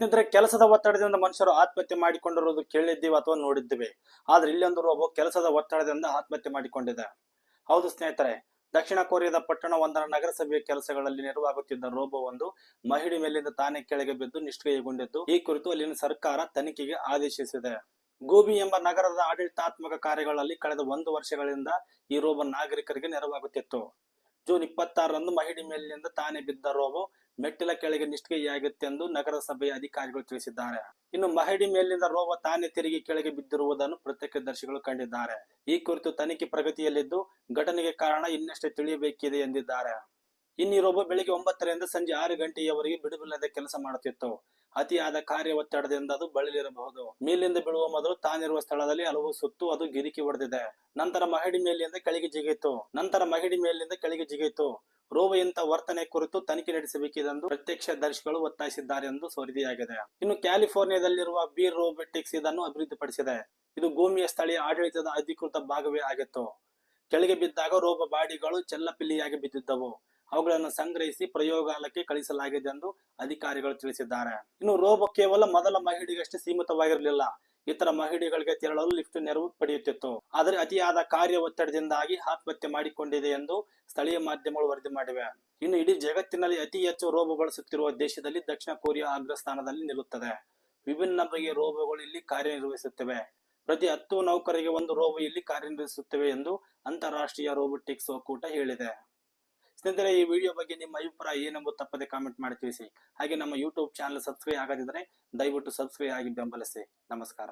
ಸ್ನೇಹಿತರೆ ಕೆಲಸದ ಒತ್ತಡದಿಂದ ಮನುಷ್ಯರು ಆತ್ಮಹತ್ಯೆ ಮಾಡಿಕೊಂಡಿರೋದು ಕೇಳಿದ್ದೀವಿ ಅಥವಾ ನೋಡಿದ್ದೀವಿ. ಆದ್ರೆ ಇಲ್ಲೊಂದು ಒಬ್ಬ ಕೆಲಸದ ಒತ್ತಡದಿಂದ ಆತ್ಮಹತ್ಯೆ ಮಾಡಿಕೊಂಡಿದೆ. ಹೌದು ಸ್ನೇಹಿತರೆ, ದಕ್ಷಿಣ ಕೊರಿಯಾದ ಪಟ್ಟಣ ಒಂದರ ನಗರಸಭೆಯ ಕೆಲಸಗಳಲ್ಲಿ ನೆರವಾಗುತ್ತಿದ್ದ ರೋಬೋ ಒಂದು ಮಹಿಳೆ ಮೇಲಿಂದ ತಾನೇ ಕೆಳಗೆ ಬಿದ್ದು ನಿಷ್ಕ್ರಿಯಗೊಂಡಿದ್ದು. ಈ ಕುರಿತು ಅಲ್ಲಿನ ಸರ್ಕಾರ ತನಿಖೆಗೆ ಆದೇಶಿಸಿದೆ. ಗೋಬಿ ಎಂಬ ನಗರದ ಆಡಳಿತಾತ್ಮಕ ಕಾರ್ಯಗಳಲ್ಲಿ ಕಳೆದ ಒಂದು ವರ್ಷಗಳಿಂದ ಈ ರೋಬೋ ನಾಗರಿಕರಿಗೆ ನೆರವಾಗುತ್ತಿತ್ತು. ಜೂನ್ ಇಪ್ಪತ್ತಾರರಂದು ಮಹಿಳೆ ಮೇಲಿನಿಂದ ತಾನೇ ಬಿದ್ದ ರೋಬೋ ಮೆಟ್ಟಿಲ ಕೆಳಗೆ ನಿಷ್ಕ್ರಿಯೆಯಾಗುತ್ತೆಂದು ನಗರಸಭೆಯ ಅಧಿಕಾರಿಗಳು ತಿಳಿಸಿದ್ದಾರೆ. ಇನ್ನು ಮಹಡಿ ಮೇಲಿನಿಂದ ರೋಬೋ ತಾನೇ ತಿರುಗಿ ಕೆಳಗೆ ಬಿದ್ದಿರುವುದನ್ನು ಪ್ರತ್ಯಕ್ಷದರ್ಶಿಗಳು ಕಂಡಿದ್ದಾರೆ. ಈ ಕುರಿತು ತನಿಖೆ ಪ್ರಗತಿಯಲ್ಲಿದ್ದು ಘಟನೆಗೆ ಕಾರಣ ಇನ್ನಷ್ಟೇ ತಿಳಿಯಬೇಕಿದೆ ಎಂದಿದ್ದಾರೆ. ಇನ್ನು ರೋಬೋ ಬೆಳಿಗ್ಗೆ ಒಂಬತ್ತರಿಂದ ಸಂಜೆ ಆರು ಗಂಟೆಯವರೆಗೆ ಬಿಡುವಿಲ್ಲದೆ ಕೆಲಸ ಮಾಡುತ್ತಿತ್ತು. ಅತಿಯಾದ ಕಾರ್ಯ ಒತ್ತಡದಿಂದ ಅದು ಬಳಲಿರಬಹುದು. ಮೇಲಿಂದ ಬೀಳುವ ಮೊದಲು ತಾನಿರುವ ಸ್ಥಳದಲ್ಲಿ ಹಲವು ಸುತ್ತು ಅದು ಗಿರಿಕಿ ಹೊಡೆದಿದೆ. ನಂತರ ಮಹಡಿ ಮೇಲಿಂದ ಕೆಳಗೆ ಜಿಗಿಯಿತು. ನಂತರ ಮಹಡಿ ಮೇಲಿಂದ ಕೆಳಗೆ ಜಿಗಿಯಿತು. ರೋಬೋ ಇಂಥ ವರ್ತನೆ ಕುರಿತು ತನಿಖೆ ನಡೆಸಬೇಕಿದೆಂದು ಪ್ರತ್ಯಕ್ಷದರ್ಶಿಗಳು ಒತ್ತಾಯಿಸಿದ್ದಾರೆ ಎಂದು ವರದಿಯಾಗಿದೆ ಇನ್ನು ಕ್ಯಾಲಿಫೋರ್ನಿಯಾದಲ್ಲಿರುವ ಬೀರ್ ರೋಬೋಟಿಕ್ಸ್ ಇದನ್ನು ಅಭಿವೃದ್ಧಿಪಡಿಸಿದೆ. ಇದು ಭೂಮಿಯ ಸ್ಥಳೀಯ ಆಡಳಿತದ ಅಧಿಕೃತ ಭಾಗವೇ ಆಗಿತ್ತು. ಕೆಳಗೆ ಬಿದ್ದಾಗ ರೋಬ ಬಾಡಿಗಳು ಚೆಲ್ಲಪಿಲ್ಲಿಯಾಗಿ ಬಿದ್ದಿದ್ದವು. ಅವುಗಳನ್ನು ಸಂಗ್ರಹಿಸಿ ಪ್ರಯೋಗಾಲಯಕ್ಕೆ ಕಳಿಸಲಾಗಿದೆ ಎಂದು ಅಧಿಕಾರಿಗಳು ತಿಳಿಸಿದ್ದಾರೆ. ಇನ್ನು ರೋಬೋ ಕೇವಲ ಮೊದಲ ಮಹಿಳೆಗಷ್ಟೇ ಸೀಮಿತವಾಗಿರಲಿಲ್ಲ. ಇತರ ಮಹಿಳೆಗಳಿಗೆ ತೆರಳಲು ಲಿಫ್ಟ್ ನೆರವು ಪಡೆಯುತ್ತಿತ್ತು. ಆದರೆ ಅತಿಯಾದ ಕಾರ್ಯ ಒತ್ತಡದಿಂದಾಗಿ ಆತ್ಮಹತ್ಯೆ ಮಾಡಿಕೊಂಡಿದೆ ಎಂದು ಸ್ಥಳೀಯ ಮಾಧ್ಯಮಗಳು ವರದಿ ಮಾಡಿವೆ. ಇನ್ನು ಇಡೀ ಜಗತ್ತಿನಲ್ಲಿ ಅತಿ ಹೆಚ್ಚು ರೋಬೋ ಬಳಸುತ್ತಿರುವ ದೇಶದಲ್ಲಿ ದಕ್ಷಿಣ ಕೊರಿಯಾ ಅಗ್ರಸ್ಥಾನದಲ್ಲಿ ನಿಲ್ಲುತ್ತದೆ. ವಿಭಿನ್ನ ಬಗೆಯ ರೋಬೋಗಳು ಇಲ್ಲಿ ಕಾರ್ಯನಿರ್ವಹಿಸುತ್ತಿವೆ. ಪ್ರತಿ ಹತ್ತು ನೌಕರಿಗೆ ಒಂದು ರೋಬೋ ಇಲ್ಲಿ ಕಾರ್ಯನಿರ್ವಹಿಸುತ್ತಿವೆ ಎಂದು ಅಂತಾರಾಷ್ಟ್ರೀಯ ರೋಬೋಟಿಕ್ಸ್ ಒಕ್ಕೂಟ ಹೇಳಿದೆ. ಸ್ನೇಹಿತರೆ, ಈ ವಿಡಿಯೋ ಬಗ್ಗೆ ನಿಮ್ಮ ಅಭಿಪ್ರಾಯ ಏನೆಂಬುದು ತಪ್ಪದೆ ಕಾಮೆಂಟ್ ಮಾಡಿ ತಿಳಿಸಿ. ಹಾಗೆ ನಮ್ಮ ಯೂಟ್ಯೂಬ್ ಚಾನಲ್ ಸಬ್ಸ್ಕ್ರೈಬ್ ಆಗದಿದ್ದರೆ ದಯವಿಟ್ಟು ಸಬ್ಸ್ಕ್ರೈಬ್ ಆಗಿ ಬೆಂಬಲಿಸಿ. ನಮಸ್ಕಾರ.